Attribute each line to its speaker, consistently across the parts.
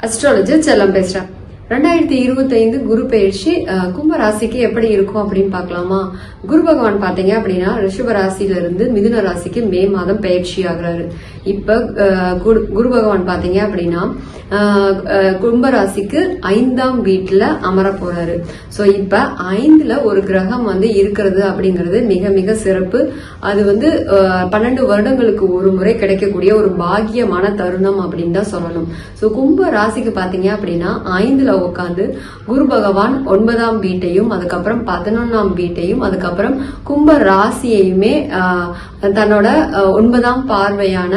Speaker 1: Astrology astrologer ചെലമ്പേശ്ര ரெண்டாயிரத்தி இருபத்தைந்து குரு பயிற்சி கும்ப ராசிக்கு எப்படி இருக்கும் அப்படின்னு பார்க்கலாமா? குரு பகவான் பாத்தீங்க அப்படின்னா ரிஷப ராசியில இருந்து மிதுன ராசிக்கு மே மாதம் பயிற்சி ஆகுறாரு. இப்ப குரு பகவான் பாத்தீங்க அப்படின்னா கும்பராசிக்கு கும்ப ராசிக்கு ஐந்தாம் வீட்டுல அமர போறாரு. சோ இப்ப ஐந்துல ஒரு கிரகம் வந்து இருக்கிறது அப்படிங்கிறது மிக மிக சிறப்பு. அது வந்து பன்னெண்டு வருடங்களுக்கு ஒரு முறை கிடைக்கக்கூடிய ஒரு பாக்கியமான தருணம் அப்படின்னு தான் சொல்லணும். சோ கும்ப ராசிக்கு பாத்தீங்க அப்படின்னா ஐந்துல உட்காந்து குரு பகவான் ஒன்பதாம் வீட்டையும் அதுக்கப்புறம் பதினொன்னாம் வீட்டையும் அதுக்கப்புறம் கும்ப ராசியையுமே தன்னோட ஒன்பதாம் பார்வையான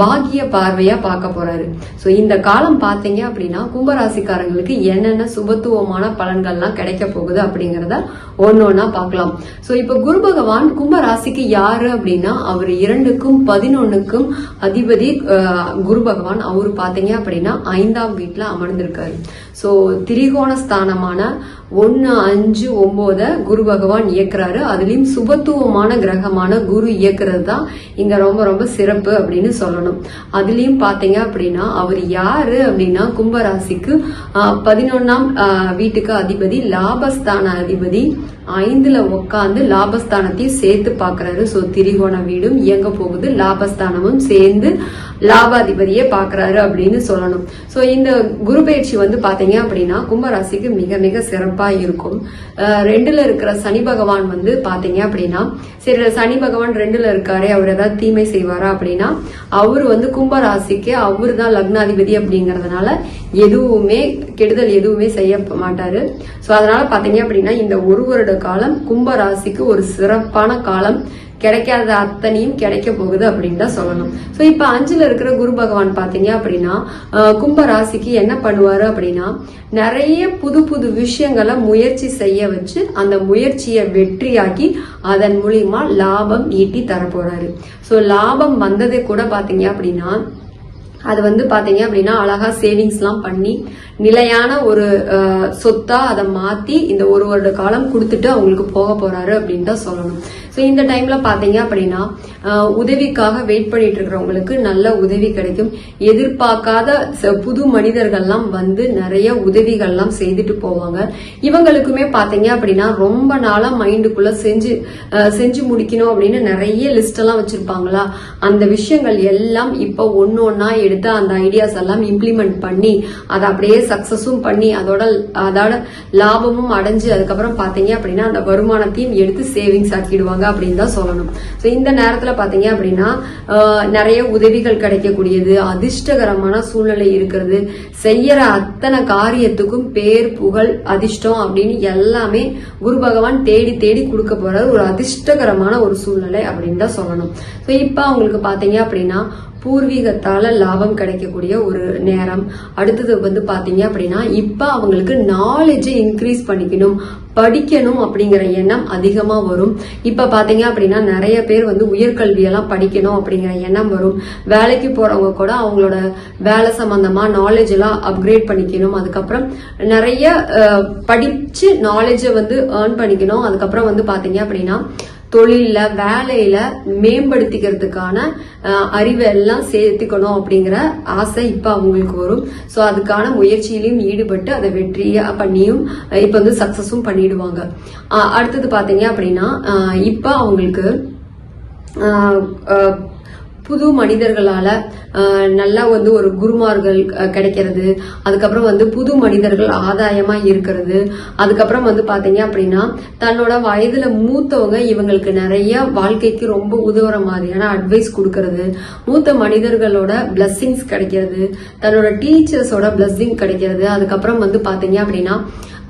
Speaker 1: பாக்கிய பார்வையா பார்க்க போறாரு. சோ இந்த காலம் பார்த்தீங்க அப்படின்னா கும்பராசிக்காரங்களுக்கு என்னென்ன சுபத்துவமான பலன்கள்லாம் கிடைக்க போகுது அப்படிங்கறத ஒன்னொன்னா பார்க்கலாம். சோ இப்போ குரு பகவான் கும்பராசிக்கு யாரு அப்படின்னா அவர் இரண்டுக்கும் பதினொன்னுக்கும் அதிபதி குரு பகவான். அவரு பார்த்தீங்க அப்படின்னா ஐந்தாம் வீட்டுல அமர்ந்திருக்காரு. ஸோ திரிகோண ஸ்தானமான ஒன்று அஞ்சு ஒம்போதை குரு பகவான் இயக்குறாரு. அதுலேயும் சுபத்துவமான கிரகமான குரு இயக்குறது தான் இங்கே ரொம்ப ரொம்ப சிறப்பு அப்படின்னு சொல்லணும். அதுலேயும் பார்த்தீங்க அப்படின்னா அவர் யாரு அப்படின்னா கும்பராசிக்கு பதினொன்றாம் பதினொன்னாம் வீட்டுக்கு அதிபதி லாபஸ்தான அதிபதி ஐந்துல உட்காந்து லாபஸ்தானத்தையும் சேர்த்து பார்க்குறாரு ஸோ திரிகோண வீடும் இயங்க போகுது. லாபஸ்தானமும் சேர்ந்து லாபாதிபதியே பாக்குறாரு அப்படின்னு சொல்லணும். சோ இந்த குரு பயிற்சி வந்து பாத்தீங்க அப்படின்னா கும்பராசிக்கு மிக மிக சிறப்பா இருக்கும். ரெண்டில் ரெண்டுல இருக்கிற சனி பகவான் வந்து பாத்தீங்க அப்படின்னா சரி சனி பகவான் ரெண்டுல இருக்காரே அவர் ஏதாவது தீமை செய்வாரா அப்படின்னா அவர் வந்து கும்பராசிக்கு அவரு தான் லக்னாதிபதி அப்படிங்கறதுனால எதுவுமே கெடுதல் எதுவுமே செய்ய மாட்டாரு. சோ அதனால பாத்தீங்க அப்படின்னா இந்த ஒரு வருட காலம் கும்பராசிக்கு ஒரு சிறப்பான காலம். கிடைக்காத அத்தனையும் கிடைக்க போகுது அப்படின்னு தான் சொல்லணும். ஸோ இப்போ அஞ்சுல இருக்கிற குரு பகவான் பார்த்தீங்க அப்படின்னா கும்ப ராசிக்கு என்ன பண்ணுவாரு அப்படின்னா நிறைய புது புது விஷயங்களை முயற்சி செய்ய வச்சு அந்த முயற்சியை வெற்றியாக்கி அதன் மூலியமா லாபம் ஈட்டி தரப்போறாரு. ஸோ லாபம் வந்ததே கூட பார்த்தீங்க அப்படின்னா அது வந்து பார்த்தீங்க அப்படின்னா அழகா சேவிங்ஸ்லாம் பண்ணி நிலையான ஒரு சொத்தா அதை மாத்தி இந்த ஒரு வருட காலம் கொடுத்துட்டு அவங்களுக்கு போக போறாரு அப்படின்னு தான் சொல்லணும். ஸோ இந்த டைம்ல பாத்தீங்க அப்படின்னா உதவிக்காக வெயிட் பண்ணிட்டு இருக்கிறவங்களுக்கு நல்ல உதவி கிடைக்கும். எதிர்பார்க்காத ச- புது மனிதர்கள்லாம் வந்து நிறைய உதவிகள்லாம் செய்துட்டு போவாங்க. இவங்களுக்குமே பாத்தீங்க அப்படின்னா ரொம்ப நாளா மைண்டுக்குள்ள செஞ்சு செஞ்சு முடிக்கணும் அப்படின்னு நிறைய லிஸ்ட் எல்லாம் வச்சிருப்பாங்களா? அந்த விஷயங்கள் எல்லாம் இப்போ ஒன்னு ஒன்னா எடுத்து அந்த ஐடியாஸ் எல்லாம் இம்ப்ளிமெண்ட் பண்ணி அதை அப்படியே சக்சஸும் பண்ணி அதோட அதோட லாபமும் அடைஞ்சு அதுக்கப்புறம் பாத்தீங்க அப்படின்னா அந்த வருமானத்தையும் எடுத்து சேவிங்ஸ் ஆக்கிடுவாங்க அப்படின்னு தான் சொல்லணும். ஸோ இந்த நேரத்துல பாத்தீங்க அப்படின்னா நிறைய உதவிகள் கிடைக்கக்கூடியது அதிர்ஷ்டகரமான சூழ்நிலை இருக்கிறது. செய்யற அத்தனை காரியத்துக்கும் பேர் புகழ் அதிர்ஷ்டம் அப்படின்னு எல்லாமே குரு பகவான் தேடி தேடி கொடுக்க போற ஒரு அதிர்ஷ்டகரமான ஒரு சூழ்நிலை அப்படின்னு தான் சொல்லணும். ஸோ இப்போ அவங்களுக்கு பாத்தீங்க அப்படின்னா பூர்வீகத்தால் லாபம் கிடைக்கக்கூடிய ஒரு நேரம். அடுத்தது வந்து பார்த்தீங்க அப்படின்னா இப்போ அவங்களுக்கு நாலேஜை இன்க்ரீஸ் பண்ணிக்கணும். படிக்கணும் அப்படிங்கிற எண்ணம் அதிகமாக வரும். இப்போ பார்த்தீங்க அப்படின்னா நிறைய பேர் வந்து உயர்கல்வியெல்லாம் படிக்கணும் அப்படிங்கிற எண்ணம் வரும். வேலைக்கு போகிறவங்க கூட அவங்களோட வேலை சம்மந்தமாக நாலேஜ் எல்லாம் அப்கிரேட் பண்ணிக்கணும். அதுக்கப்புறம் நிறைய படித்து நாலேஜை வந்து ஏர்ன் பண்ணிக்கணும். அதுக்கப்புறம் வந்து பார்த்தீங்க அப்படின்னா தொழிலில் வேலையில மேம்படுத்திக்கிறதுக்கான அறிவை எல்லாம் சேர்த்துக்கணும் அப்படிங்கிற ஆசை இப்ப அவங்களுக்கு வரும். ஸோ அதுக்கான முயற்சியிலையும் ஈடுபட்டு அதை வெற்றியா பண்ணியும் இப்போ இப்ப வந்து சக்சஸும் பண்ணிடுவாங்க. அடுத்தது பார்த்தீங்க அப்படின்னா இப்போ அவங்களுக்கு புது மனிதர்களால் நல்லா வந்து ஒரு குருமார்கள் கிடைக்கிறது. அதுக்கப்புறம் வந்து புது மனிதர்கள் ஆதாயமாக இருக்கிறது. அதுக்கப்புறம் வந்து பார்த்தீங்க அப்படின்னா தன்னோட வயதில் மூத்தவங்க இவங்களுக்கு நிறைய வாழ்க்கைக்கு ரொம்ப உதவுற மாதிரியான அட்வைஸ் கொடுக்கறது. மூத்த மனிதர்களோட பிளஸ்ஸிங்ஸ் கிடைக்கிறது. தன்னோட டீச்சர்ஸோட பிளஸ்ஸிங் கிடைக்கிறது. அதுக்கப்புறம் வந்து பார்த்தீங்க அப்படின்னா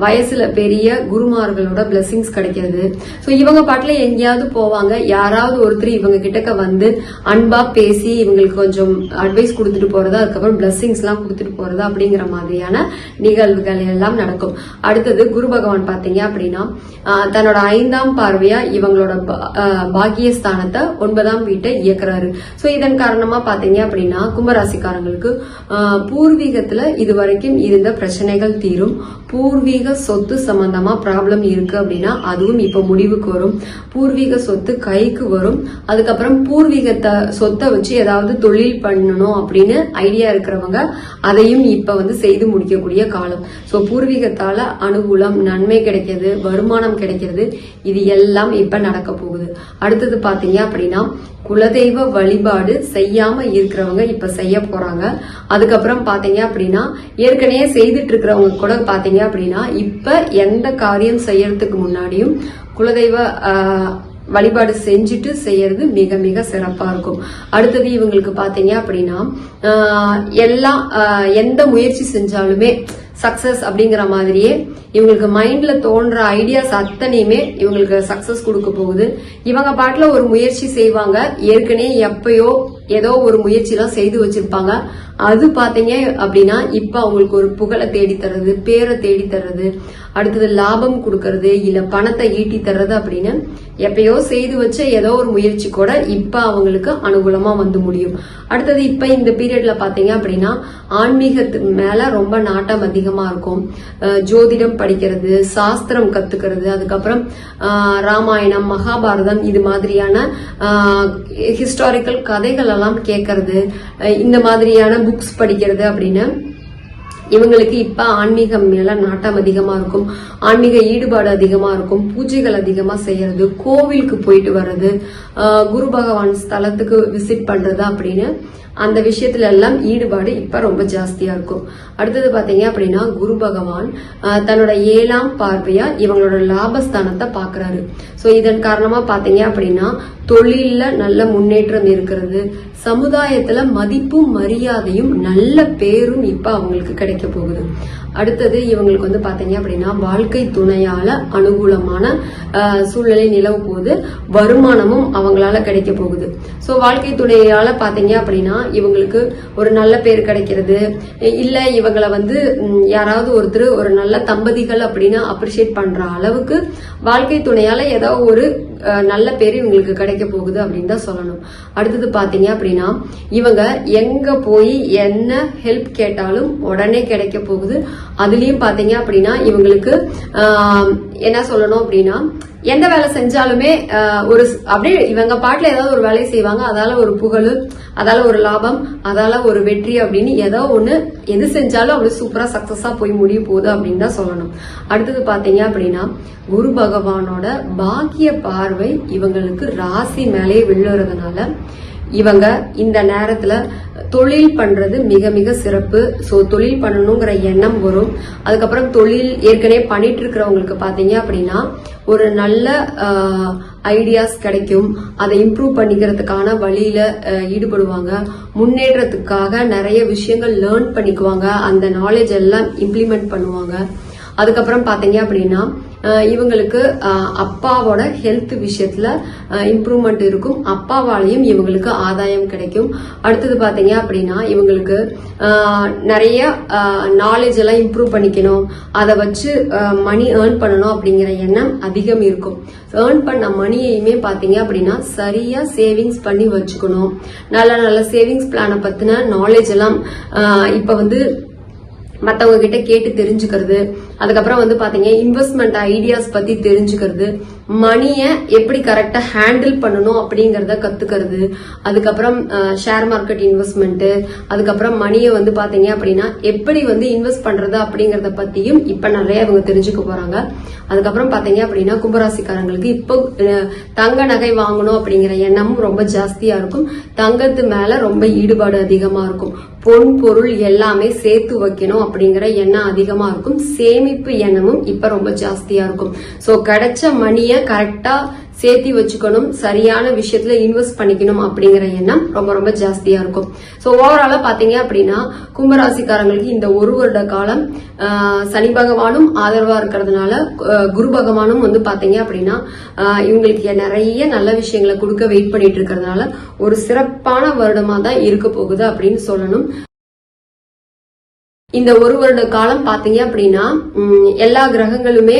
Speaker 1: வயசுல பெரிய குருமார்களோட blessings கிடைக்கிறது. சோ இவங்க பாட்டுல எங்கேயாவது போவாங்க. யாராவது ஒருத்தர் இவங்க கிட்டக்க வந்து அன்பா பேசி இவங்களுக்கு கொஞ்சம் அட்வைஸ் கொடுத்துட்டு போறது அதுக்கப்புறம் blessings எல்லாம் கொடுத்துட்டு போறது அப்படிங்கிற மாதிரியான நிகழ்வுகள் எல்லாம் நடக்கும். அடுத்தது குரு பகவான் பாத்தீங்க அப்படின்னா தன்னோட ஐந்தாம் பார்வையா இவங்களோட பா- பாக்கியஸ்தானத்தை ஒன்பதாம் வீட்டை இயக்குறாரு. சோ இதன் காரணமா பாத்தீங்க அப்படின்னா கும்பராசிக்காரங்களுக்கு பூர்வீகத்துல இது வரைக்கும் இருந்த பிரச்சனைகள் தீரும். பூர்வீக பூர்வீக சொத்து சம்பந்தமா ப்ராப்ளம் இருக்கு அப்படின்னா அதுவும் இப்ப முடிவுக்கு வரும். பூர்வீக சொத்து கைக்கு வரும். அதுக்கப்புறம் பூர்வீகத்தை சொத்தை வச்சு ஏதாவது தொழில் பண்ணணும் அப்படின்னு ஐடியா இருக்கிறவங்க அதையும் இப்ப வந்து செய்து முடிக்கக்கூடிய காலம். ஸோ பூர்வீகத்தால அனுகூலம் நன்மை கிடைக்கிறது வருமானம் கிடைக்கிறது இது எல்லாம் இப்ப நடக்க போகுது. அடுத்தது பாத்தீங்க அப்படின்னா குலதெய்வ வழிபாடு செய்யாம இருக்கிறவங்க இப்ப செய்ய போறாங்க. அதுக்கப்புறம் பாத்தீங்க அப்படின்னா ஏற்கனவே செய்துட்டு இருக்கிறவங்க கூட பாத்தீங்க அப்படின்னா இப்ப எந்த காரியம் செய்யறதுக்கு முன்னாடியும் குலதெய்வ வழிபாடு செஞ்சுட்டு செய்யறது மிக மிக சிறப்பா இருக்கும். அடுத்தது இவங்களுக்கு பாத்தீங்க அப்படின்னா எல்லாம் எந்த முயற்சி செஞ்சாலுமே சக்சஸ் அப்படிங்கிற மாதிரியே இவங்களுக்கு மைண்ட்ல தோன்ற ஐடியாஸ் அத்தனையுமே இவங்களுக்கு சக்சஸ் கொடுக்க போகுது. இவங்க பாட்டுல ஒரு முயற்சி செய்வாங்க. ஏற்கனவே எப்பயோ ஏதோ ஒரு முயற்சிலாம் செய்து வச்சிருப்பாங்க. அது பாத்தீங்க அப்படின்னா இப்ப அவங்களுக்கு ஒரு புகழை தேடி தர்றது பேரை தேடி தர்றது அடுத்தது லாபம் கொடுக்கறது இல்ல பணத்தை ஈட்டி தர்றது அப்படின்னு எப்பயோ செய்து வச்ச ஏதோ ஒரு முயற்சி கூட இப்ப அவங்களுக்கு அனுகூலமா வந்து முடியும். அடுத்தது இப்ப இந்த பீரியட்ல பாத்தீங்க அப்படின்னா ஆன்மீகத்து மேல ரொம்ப நாட்டம் அதிகமா இருக்கும். ஜோதிடம் படிக்கிறது சாஸ்திரம் கத்துக்கிறது அதுக்கப்புறம் ராமாயணம் மகாபாரதம் இது மாதிரியான ஹிஸ்டாரிக்கல் கதைகள் எல்லாம் கேட்கறது இந்த மாதிரியான புக்ஸ் படிக்கிறது அப்படின்னு இவங்களுக்கு இப்ப ஆன்மீகம் மேல நாட்டம் அதிகமா இருக்கும். ஆன்மீக ஈடுபாடு அதிகமா இருக்கும். பூஜைகள் அதிகமா செய்யறது கோவிலுக்கு போயிட்டு வர்றது குரு பகவான் ஸ்தலத்துக்கு விசிட் பண்றது அப்படின்னு அந்த விஷயத்துல எல்லாம் ஈடுபாடு இப்ப ரொம்ப ஜாஸ்தியா இருக்கும். அடுத்தது பாத்தீங்க அப்படின்னா குரு பகவான் தன்னோட ஏழாம் பார்வையா இவங்களோட லாபஸ்தானத்தை பாக்குறாரு. சோ இதன் காரணமா பாத்தீங்க அப்படின்னா தொழில நல்ல முன்னேற்றம் இருக்கிறது சமுதாயத்துல மதிப்பும் மரியாதையும் நல்ல பேரும் இப்ப அவங்களுக்கு கிடைக்க போகுது. அடுத்தது இவங்களுக்கு வந்து பாத்தீங்க அப்படின்னா வாழ்க்கை துணையால அனுகூலமான சூழ்நிலை நிலவு போது வருமானமும் அவங்களால கிடைக்க போகுது. சோ வாழ்க்கை துணையால பாத்தீங்க அப்படின்னா இவங்களுக்கு ஒரு நல்ல பேர் கிடைக்கிறது. இல்ல இவங்களை வந்து யாராவது ஒருத்தர் ஒரு நல்ல தம்பதிகள் அப்படின்னு அப்ரிஷியேட் பண்ற அளவுக்கு வாழ்க்கை துணையால ஏதோ ஒரு நல்ல பேர் இவங்களுக்கு கிடைக்க போகுது அப்படின்னு தான் சொல்லணும். அடுத்தது பார்த்தீங்க அப்படின்னா இவங்க எங்க போய் என்ன ஹெல்ப் கேட்டாலும் உடனே கிடைக்க போகுது. அதுலயும் பாத்தீங்க அப்படின்னா இவங்களுக்கு ஆஹ், என்ன சொல்லணும் அப்படின்னா எந்த வேலை செஞ்சாலுமே ஒரு அப்படியே இவங்க பாட்டுல ஏதாவது ஒரு வேலையை செய்வாங்க. அதால ஒரு புகழ் அதால ஒரு லாபம் அதால ஒரு வெற்றி அப்படின்னு ஏதோ ஒண்ணு எது செஞ்சாலும் அப்படி சூப்பரா சக்சஸா போய் முடிய போகுது அப்படின்னு தான் சொல்லணும். அடுத்தது பாத்தீங்க அப்படின்னா குரு பகவானோட பாக்கிய பார்வை இவங்களுக்கு ராசி மேலே விழுறதுனால இவங்க இந்த நேரத்துல தொழில் பண்றது மிக மிக சிறப்பு. சோ தொழில் பண்ணணுங்கிற எண்ணம் வரும். அதுக்கப்புறம் தொழில் ஏற்கனவே பண்ணிட்டு இருக்கிறவங்களுக்கு பாத்தீங்க அப்படின்னா ஒரு நல்ல ஐடியாஸ் கிடைக்கும். அதை இம்ப்ரூவ் பண்ணிக்கிறதுக்கான வழியில ஈடுபடுவாங்க. முன்னேற்றத்துக்காக நிறைய விஷயங்கள் லேர்ன் பண்ணிக்குவாங்க. அந்த நாலேஜ் எல்லாம் இம்ப்ளிமெண்ட் பண்ணுவாங்க. அதுக்கப்புறம் பாத்தீங்க அப்படின்னா இவங்களுக்கு அப்பாவோட ஹெல்த் விஷயத்துல இம்ப்ரூவ்மெண்ட் இருக்கும். அப்பாவாலையும் இவங்களுக்கு ஆதாயம் கிடைக்கும். அடுத்தது பாத்தீங்க அப்படின்னா இவங்களுக்கு நிறைய நாலேஜ் எல்லாம் இம்ப்ரூவ் பண்ணிக்கணும். அதை வச்சு மணி ஏர்ன் பண்ணணும் அப்படிங்கிற எண்ணம் அதிகம் இருக்கும். ஏர்ன் பண்ண மணியையுமே பாத்தீங்க அப்படின்னா சரியா சேவிங்ஸ் பண்ணி வச்சுக்கணும். நல்ல நல்ல சேவிங்ஸ் பிளானை பத்தின நாலேஜ் எல்லாம் இப்ப வந்து மற்றவங்க கிட்ட கேட்டு தெரிஞ்சுக்கிறது அதுக்கப்புறம் வந்து பாத்தீங்க இன்வெஸ்ட்மெண்ட் ஐடியாஸ் பத்தி தெரிஞ்சுக்கிறது மணியை எப்படி கரெக்டா ஹேண்டில் பண்ணணும் அப்படிங்கறத கத்துக்கிறது அதுக்கப்புறம் ஷேர் மார்க்கெட் இன்வெஸ்ட்மெண்ட் அதுக்கப்புறம் மணியை வந்து பாத்தீங்க அப்படின்னா எப்படி வந்து இன்வெஸ்ட் பண்றது அப்படிங்கறத பத்தியும் இப்ப நிறைய அவங்க தெரிஞ்சுக்க போறாங்க. அதுக்கப்புறம் பாத்தீங்க அப்படின்னா கும்பராசிக்காரங்களுக்கு இப்போ தங்க நகை வாங்கணும் அப்படிங்கிற எண்ணமும் ரொம்ப ஜாஸ்தியா இருக்கும். தங்கத்து மேல ரொம்ப ஈடுபாடு அதிகமா இருக்கும். பொன் பொருள் எல்லாமே சேர்த்து வைக்கணும் அப்படிங்கிற எண்ணம் அதிகமா இருக்கும். சேமிப்பு எண்ணமும் இப்ப ரொம்ப ஜாஸ்தியா இருக்கும். சோ கிடைச்ச மணிய கரெக்டா சேர்த்தி வச்சுக்கணும் சரியான விஷயத்துல இன்வெஸ்ட் பண்ணிக்கணும் அப்படிங்கிற எண்ணம் ரொம்ப ரொம்ப ஜாஸ்தியா இருக்கும். சோ ஓவராலா பாத்தீங்க அப்படின்னா கும்பராசிக்காரங்களுக்கு இந்த ஒரு வருட காலம் ஆஹ், சனி பகவானும் ஆதரவா இருக்கிறதுனால குரு பகவானும் வந்து பாத்தீங்க அப்படின்னா ஆஹ், இவங்களுக்கு நிறைய நல்ல விஷயங்களை கொடுக்க வெயிட் பண்ணிட்டு இருக்கிறதுனால ஒரு சிறப்பான வருடமா தான் இருக்க போகுது அப்படின்னு சொல்லணும். இந்த ஒரு வருட காலம் பாத்தீங்க அப்படின்னா எல்லா கிரகங்களுமே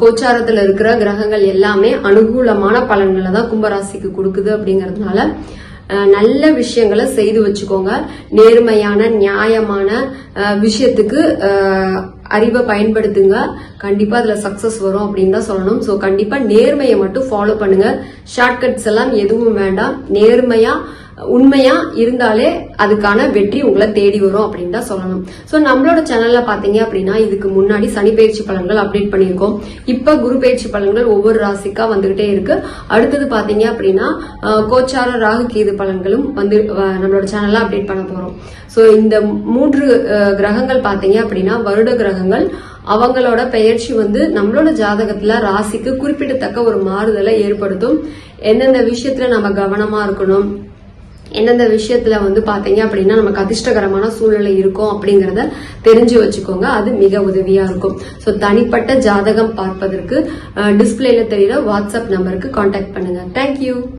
Speaker 1: கோச்சாரத்துல இருக்கிற கிரகங்கள் எல்லாமே அனுகூலமான பலன்களை தான் கும்பராசிக்கு கொடுக்குது அப்படிங்கறதுனால நல்ல விஷயங்களை செய்து வச்சுக்கோங்க. நேர்மையான நியாயமான விஷயத்துக்கு அறிவை பயன்படுத்துங்க. கண்டிப்பா அதுல சக்சஸ் வரும் அப்படின்னு தான் சொல்லணும். ஸோ கண்டிப்பா நேர்மையை மட்டும் ஃபாலோ பண்ணுங்க. ஷார்ட்கட்ஸ் எல்லாம் எதுவும் வேண்டாம். நேர்மையா உண்மையா இருந்தாலே அதுக்கான வெற்றி உங்களை தேடி வரும் அப்படின்னு தான் சொல்லணும். சோ நம்மளோட சேனல்ல பாத்தீங்க அப்படின்னா இதுக்கு முன்னாடி சனி பயிற்சி பலன்கள் அப்டேட் பண்ணியிருக்கோம். இப்ப குரு பயிற்சி பலன்கள் ஒவ்வொரு ராசிக்கா வந்துகிட்டே இருக்கு. அடுத்தது பாத்தீங்க அப்படின்னா கோச்சார ராகு கேது பலன்களும் வந்து நம்மளோட சேனல்ல அப்டேட் பண்ண போறோம். சோ இந்த மூன்று கிரகங்கள் பாத்தீங்க அப்படின்னா வருட கிரகங்கள். அவங்களோட பெயர்ச்சி வந்து நம்மளோட ஜாதகத்துல ராசிக்கு குறிப்பிடத்தக்க ஒரு மாறுதலை ஏற்படுத்தும். எந்தெந்த விஷயத்துல நம்ம கவனமா இருக்கணும்? எந்தெந்த விஷயத்துல வந்து பாத்தீங்க அப்படின்னா நமக்கு அதிர்ஷ்டகரமான சூழ்நிலை இருக்கும் அப்படிங்கறத தெரிஞ்சு வச்சுக்கோங்க. அது மிக உதவியா இருக்கும். சோ தனிப்பட்ட ஜாதகம் பார்ப்பதற்கு டிஸ்பிளேல தெரியுற வாட்ஸ்அப் நம்பருக்கு கான்டாக்ட் பண்ணுங்க. தேங்க்யூ